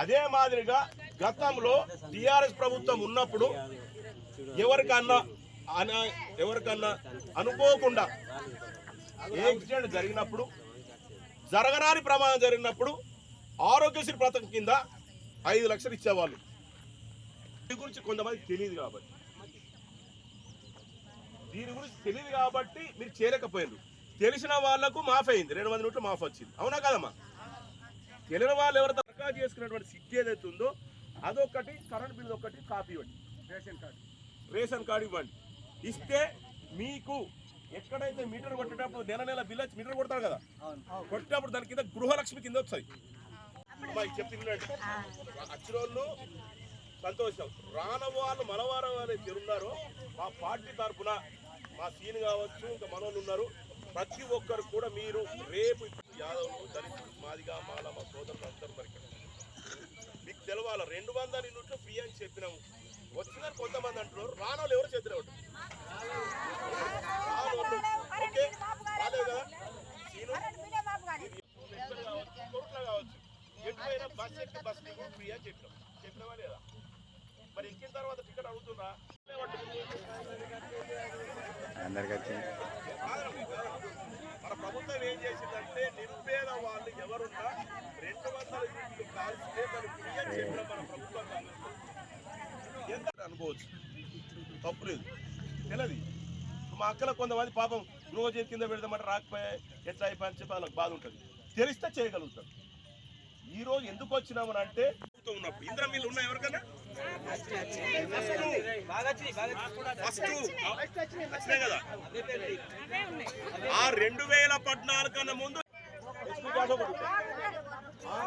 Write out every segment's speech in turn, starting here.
అదే మాదిరిగా గతంలో టిఆర్ఎస్ ప్రభుత్వం ఉన్నప్పుడు ఎవరికన్నా ఎవరికన్నా అనుకోకుండా యాక్సిడెంట్ జరిగినప్పుడు జరగరాని ప్రమాదం జరిగినప్పుడు ఆరోగ్యశ్రీ పథకం కింద ఐదు లక్షలు ఇచ్చేవాళ్ళు. దీని గురించి కొంతమంది తెలియదు కాబట్టి. దీని గురించి తెలియదు కాబట్టి మీరు చేయలేకపోయారు తెలిసిన వాళ్ళకు మాఫ్ అయింది. రెండు వందల నోట్లు మాఫ్ వచ్చింది. అవునా కదమ్మా? తెలియని వాళ్ళు ఎవరు దరఖాస్తు చేసుకున్నటువంటి సిట్ ఏదైతే ఉందో అదొకటి కరెంట్ బిల్ ఒకటి కాపీ ఇవ్వండి. Ration card. రేషన్ కార్డు ఇవ్వండి. ఇస్తే మీకు ఎక్కడైతే మీటర్ కొట్టేటప్పుడు నెల నెల బిల్ వచ్చి మీటర్ కొడతారు కదా? కొట్టేటప్పుడు దాని కింద గృహలక్ష్మి కింద వస్తుంది చెప్పింది వచ్చిన వాళ్ళు సంతోషం. రాన వాళ్ళు మనవారం వాళ్ళు ఉన్నారో. మా పార్టీ తరఫున మా సీన్ కావచ్చు ఇంకా మనోళ్ళు ఉన్నారు. ప్రతి ఒక్కరు కూడా మీరు రేపు యాదవ్ దళితులు మాదిగా మాల మా సోదరులు అందరూ మరి. మీకు తెలవాలి? రెండు వందల యూనిట్లు ఫ్రీ అని చెప్పినాము. వచ్చినారు కొంతమంది అంటున్నారు రానోళ్ళు ఎవరు చేతులు ఓకే? రాలేదు కదా? సీను? ఎక్కడ కావచ్చు. ఎటువైనా బస్ ఎక్కి బస్ ఫ్రీ అని చెప్పినాం. చెప్పినావా లేదా? మరి ఎక్కిన తర్వాత టికెట్ అడుగుతున్నా? అందరికి ప్రభుత్వం ఏం చేసిందంటే నిరుపేద వాళ్ళు ఎవరున్నా రెండు వందల యూనిట్లు కాల్స్తే దాన్ని ఫ్రీ అని మన ప్రభుత్వం ఎంత అనుకోవచ్చు? తప్పు లేదు. తెలియదు మా అక్కల కొంతమంది పాపం రోజు కింద పెడదామంటే రాకపోయా ఎట్లా అయిపోయి చెప్పి వాళ్ళకి బాధ ఉంటుంది. తెలిస్తే చేయగలుగుతాం ఈరోజు ఎందుకు వచ్చినామని అంటే ఉన్నప్పుడు ఇంద్ర మిల్లు ఉన్నాయి ఎవరికైనా? ఫస్ట్ కదా ఆ రెండు వేల పద్నాలుగు కన్నా ముందు ఎస్పీ గ్యాస్ ఒకటి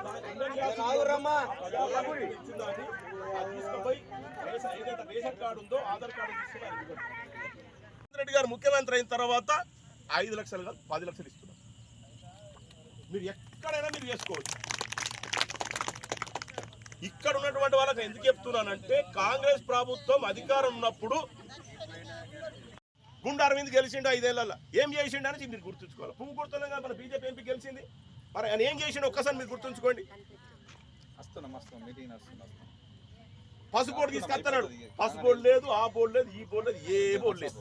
దాని ఇండియన్ గ్యాస్ ఇచ్చిందని రేషన్ కార్డు ఉందో ఆధార్ కార్డు తీసుకుని రెడ్డి గారు ముఖ్యమంత్రి అయిన తర్వాత ఐదు లక్షలు కాదు పది లక్షలు ఇస్తున్నారు మీరు ఎక్కడైనా మీరు చేసుకోవచ్చు ఇక్కడ ఉన్నటువంటి వాళ్ళకి ఎందుకు చెప్తున్నానంటే కాంగ్రెస్ ప్రభుత్వం అధికారం ఉన్నప్పుడు గుండా అరవింద్ గెలిచిండు ఐదేళ్ళలో ఏం చేసిండు అని మీరు గుర్తుంచుకోవాలి. పువ్వు గుర్తులే కదా మన బీజేపీ ఎంపీ గెలిచింది. మరి ఆయన ఏం చేసిండు ఒక్కసారి మీరు గుర్తుంచుకోండి. పసుపు బోర్డు తీసుకొస్తున్నాడు పసుపు బోర్డు లేదు ఆ బోర్డు లేదు ఈ బోర్డు లేదు ఏ బోర్డు లేదు.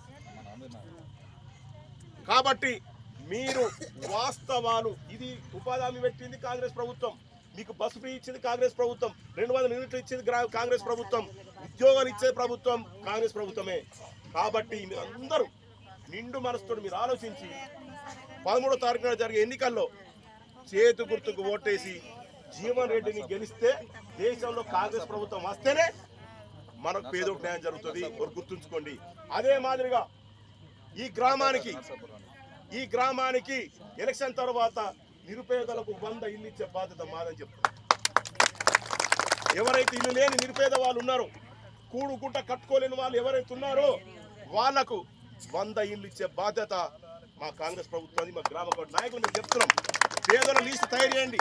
కాబట్టి మీరు వాస్తవాలు ఇది ఉపాధి హామీ పెట్టింది కాంగ్రెస్ ప్రభుత్వం. మీకు బస్సు ఫ్రీ ఇచ్చింది కాంగ్రెస్ ప్రభుత్వం. రెండు వందల యూనిట్లు ఇచ్చింది కాంగ్రెస్ ప్రభుత్వం. ఉద్యోగాలు ఇచ్చే ప్రభుత్వం కాంగ్రెస్ ప్రభుత్వమే. కాబట్టి మీరు అందరూ నిండు మనసుతో మీరు ఆలోచించి పదమూడో తారీఖున జరిగే ఎన్నికల్లో చేతు గుర్తుకు ఓటేసి జీవన్ రెడ్డిని గెలిస్తే దేశంలో కాంగ్రెస్ ప్రభుత్వం వస్తేనే మనకు పేదోటి న్యాయం జరుగుతుంది ఒకరు గుర్తుంచుకోండి. అదే మాదిరిగా ఈ గ్రామానికి ఈ గ్రామానికి ఎలక్షన్ తర్వాత నిరుపేదలకు వంద ఇల్లు ఇచ్చే బాధ్యత మాదని చెప్తారు ఎవరైతే ఇల్లు లేని నిరుపేద వాళ్ళు ఉన్నారో కూడు గుట్ట కట్టుకోలేని వాళ్ళు ఎవరైతే ఉన్నారో వాళ్ళకు వంద ఇల్లు ఇచ్చే బాధ్యత మా కాంగ్రెస్ ప్రభుత్వాన్ని మా గ్రామ నాయకులు మేము చెప్తున్నాం. పేదల లీస్ట్ తయారు చేయండి.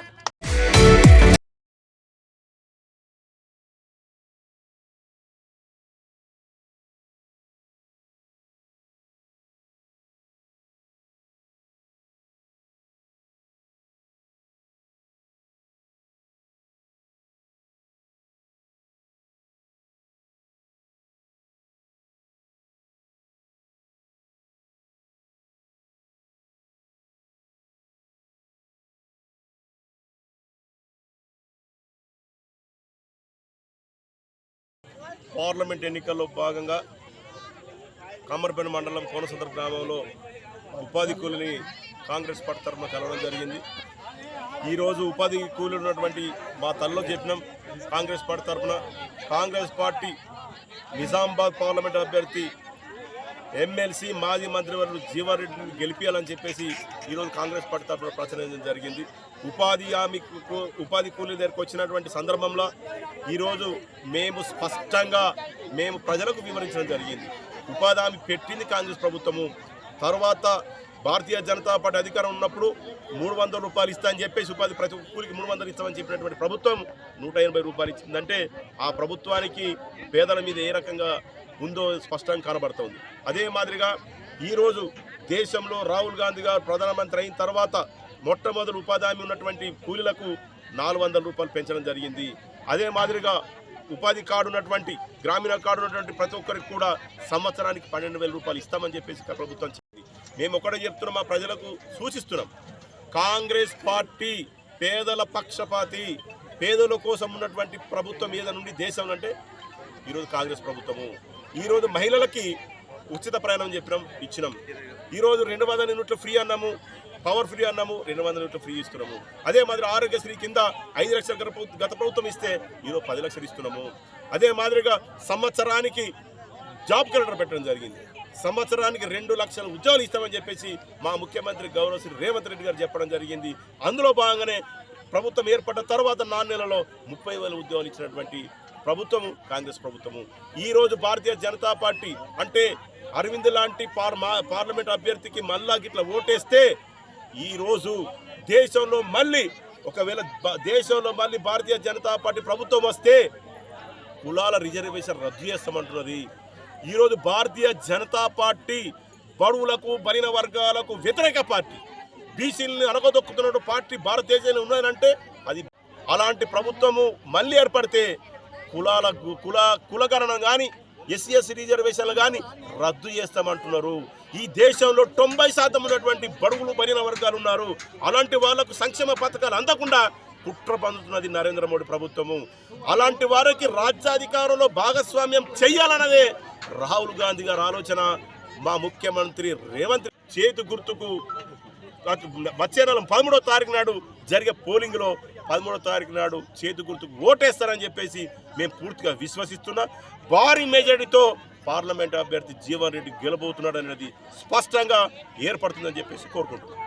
పార్లమెంట్ ఎన్నికల్లో భాగంగా కమ్మర్పల్లి మండలం కోనసంద్ర గ్రామంలో ఉపాధి కూలిని కాంగ్రెస్ పార్టీ తరఫున కలవడం జరిగింది. ఈరోజు ఉపాధి కూలీలు ఉన్నటువంటి మా తల్లలో చెప్పినాం కాంగ్రెస్ పార్టీ తరఫున కాంగ్రెస్ పార్టీ నిజామాబాద్ పార్లమెంట్ అభ్యర్థి ఎమ్మెల్సీ మాజీ మంత్రివర్యులు జీవారెడ్డిని గెలిపించాలని చెప్పేసి ఈరోజు కాంగ్రెస్ పార్టీ తరఫున ప్రచారం జరిగింది. ఉపాధి హామీ ఉపాధి కూలీ దగ్గరకు వచ్చినటువంటి సందర్భంలో ఈరోజు మేము స్పష్టంగా మేము ప్రజలకు వివరించడం జరిగింది. ఉపాధి హామీ పెట్టింది కాంగ్రెస్ ప్రభుత్వము. తర్వాత భారతీయ జనతా పార్టీ అధికారం ఉన్నప్పుడు మూడు వందల రూపాయలు ఇస్తా అని చెప్పేసి ఉపాధి ప్రతి కూలికి మూడు వందలు ఇస్తామని చెప్పినటువంటి ప్రభుత్వం నూట ఎనభై రూపాయలు ఇచ్చిందంటే ఆ ప్రభుత్వానికి పేదల మీద ఏ రకంగా ఉందో స్పష్టంగా కనబడుతోంది. అదే మాదిరిగా ఈరోజు దేశంలో రాహుల్ గాంధీ గారు ప్రధానమంత్రి అయిన తర్వాత మొట్టమొదటి ఉపాధి హామీ ఉన్నటువంటి కూలీలకు నాలుగు వందల రూపాయలు పెంచడం జరిగింది. అదే మాదిరిగా ఉపాధి కార్డు ఉన్నటువంటి గ్రామీణ కార్డు ఉన్నటువంటి ప్రతి ఒక్కరికి కూడా సంవత్సరానికి పన్నెండు వేల రూపాయలు ఇస్తామని చెప్పేసి ప్రభుత్వం చెప్పింది. మేము ఒకటే చెప్తున్నాం మా ప్రజలకు సూచిస్తున్నాం. కాంగ్రెస్ పార్టీ పేదల పక్షపాతి పేదల కోసం ఉన్నటువంటి ప్రభుత్వం ఏదో నుండి దేశం అంటే ఈరోజు కాంగ్రెస్ ప్రభుత్వము. ఈరోజు మహిళలకి ఉచిత ప్రయాణం చెప్పినాం ఇచ్చినాం. ఈరోజు రెండు వందల యూనిట్లు ఫ్రీ అన్నాము పవర్ ఫ్రీ అన్నాము రెండు వందల యూనిట్లు ఫ్రీ ఇస్తున్నాము. అదే మాదిరి ఆరోగ్యశ్రీ కింద ఐదు లక్షల గత గత ప్రభుత్వం ఇస్తే ఈరోజు పది లక్షలు ఇస్తున్నాము. అదే మాదిరిగా సంవత్సరానికి జాబ్ క్యాలెండర్ పెట్టడం జరిగింది. సంవత్సరానికి రెండు లక్షల ఉద్యోగాలు ఇస్తామని చెప్పేసి మా ముఖ్యమంత్రి గౌరవ శ్రీ రేవంత్ రెడ్డి గారు చెప్పడం జరిగింది. అందులో భాగంగానే ప్రభుత్వం ఏర్పడ్డ తర్వాత నాలుగు నెలలో ముప్పై వేల ఉద్యోగాలు ఇచ్చినటువంటి ప్రభుత్వము కాంగ్రెస్ ప్రభుత్వము. ఈరోజు భారతీయ జనతా పార్టీ అంటే అరవింద్ లాంటి పార్ మా- పార్లమెంట్ అభ్యర్థికి మళ్ళా గిట్ల ఓటేస్తే ఈరోజు దేశంలో మళ్ళీ ఒకవేళ దేశంలో మళ్ళీ భారతీయ జనతా పార్టీ ప్రభుత్వం వస్తే కులాల రిజర్వేషన్ రద్దు చేస్తామంటున్నది. ఈరోజు భారతీయ జనతా పార్టీ బడువులకు బలిన వర్గాలకు వ్యతిరేక పార్టీ. బీసీలని అనగదొక్కుతున్న పార్టీ భారతదేశంలో ఉన్నదంటే అది అలాంటి ప్రభుత్వము మళ్ళీ ఏర్పడితే కులాల కుల కులగణన కానీ ఎస్సీ ఎస్సీ రిజర్వేషన్లు కానీ రద్దు చేస్తామంటున్నారు. ఈ దేశంలో తొంభై శాతం ఉన్నటువంటి బడుగులు బలిన వర్గాలు ఉన్నారు. అలాంటి వాళ్ళకు సంక్షేమ పథకాలు అందకుండా కుట్ర పొందుతున్నది నరేంద్ర మోడీ ప్రభుత్వము. అలాంటి వారికి రాజ్యాధికారంలో భాగస్వామ్యం చెయ్యాలన్నదే రాహుల్ గాంధీ గారి ఆలోచన. మా ముఖ్యమంత్రి రేవంత్ చేతి గుర్తుకు వచ్చే నెల పదమూడో తారీఖు నాడు జరిగే పోలింగ్లో పదమూడో తారీఖు నాడు చేతి గుర్తుకు ఓటేస్తారని చెప్పేసి మేము పూర్తిగా విశ్వసిస్తున్నా. భారీ మెజారిటీతో పార్లమెంట్ అభ్యర్థి జీవన్ రెడ్డి గెలబోతున్నాడు అనేది స్పష్టంగా ఏర్పడుతుందని చెప్పేసి కోరుకుంటున్నాం.